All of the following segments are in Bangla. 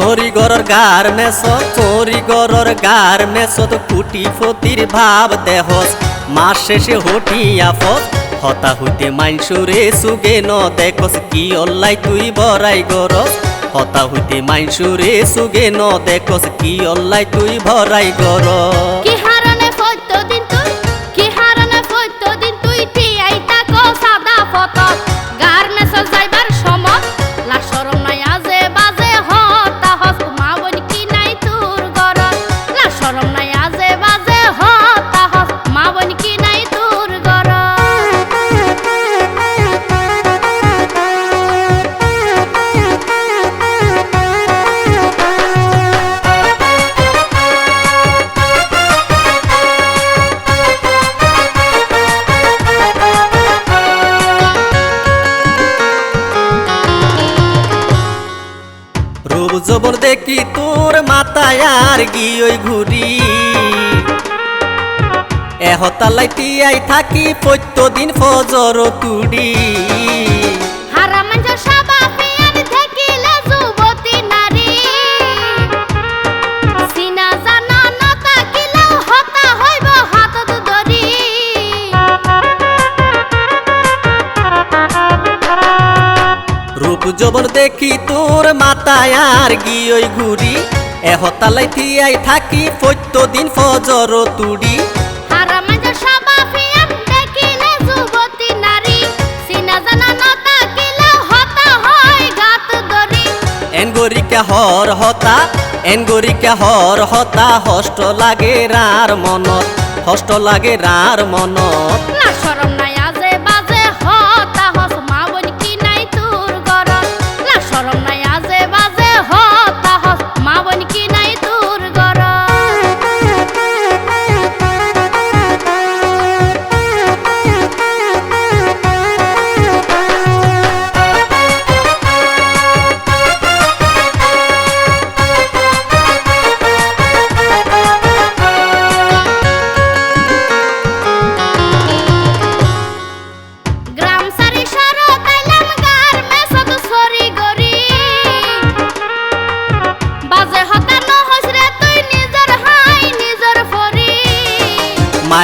চৰি গৰৰ গাৰ মেচ চৰি গৰৰ গাৰ মেচত কুটি ফতির ভাৱ দেহস মাস শেষে হটি আফত হতা হইতে মাইনসুরে সুগে ন দেখস, কি অল্লাই তুই বরাই গরস। হতা হইতে মাইনসুরে সুগে ন দেখস, কি অল্লাই তুই ভরাই গরস। জবর দেখি তোর মাথায় আর গিয়ে ঘুরি। এহতালাই তিয়াই থাকি প্রত্যদিন ফজর তুড়ি। হারা মাঞ্জ সাবা জবর দেখি তোর মাথায় আর গিয়ে ঘুরি এহতালাই তিয়াই থাকি প্রত্যদিন ফজর তুড়ি। না এনগরিকা হর হতা এনগরিকা হর হতা হষ্ট লাগে রার মনত হষ্ট লাগে রার মনত। না শরম নাই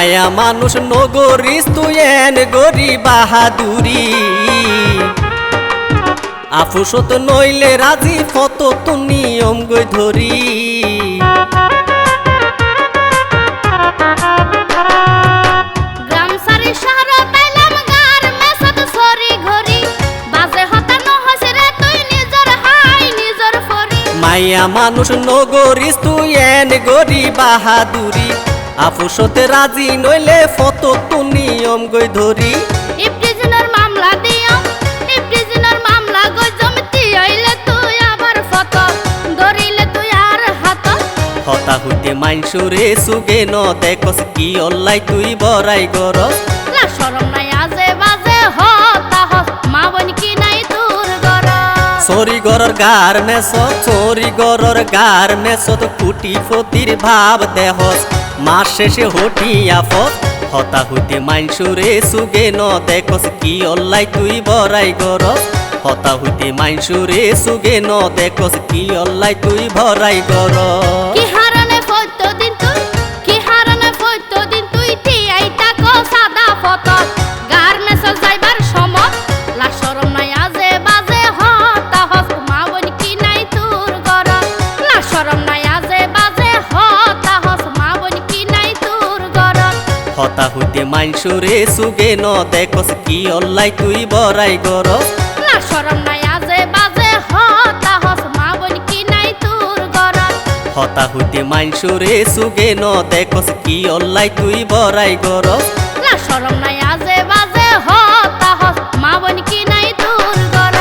মায়া মানুষ নগরিস তুই এন গরি বাহাদুরি। আফুসত নইলে রাজি ফত তো নিয়ম গই ধরি। মানুষ নগরিস তুই এন গরি বাহাদুরি। আফুসতে রাজি নইলে ফত তো নিয়ম গই ধরি। ইপ্রিজনের মামলা দিও ইপ্রিজনের মামলা গই জমতি আইলে তুই আবার ফত ধরিলে তুই আর হাত। হতা হইতে মাইনসুরে সুগে ন দেখস কি অল্লাই তুই বরাই গরস। শরম নাই আজে বাজে হতা হস মা বন কি নাই তোর গর চরি গরর গার মেস চরি গরর গার কুটি ফতির ভাব দেহস। মাস শেষে হটিয়া পথ। হতা হইতে মাইনসুরে সুগে ন, দেখস কি অল্লাই তুই বরাই গরস। হতা হইতে মাইনসুরে সুগে ন, দেখস কি অল্লাই তুই ভরাই গরস। হইতে মাইনসুরে সুগে ন দেখস কি অল্লাই তুই বরাই গরস। না শরম নাই আজে বাজে হতা হস মা বন কি নাই তোর গর হতা হইতে মাইনসুরে সুগে ন দেখস কি অল্লাই তুই বরাই গরস। না শরম নাই আজে বাজে হতা হস মা বন কি নাই তোর গর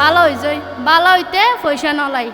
ভালো হইজই ভালো হইতে পয়সা নলাই।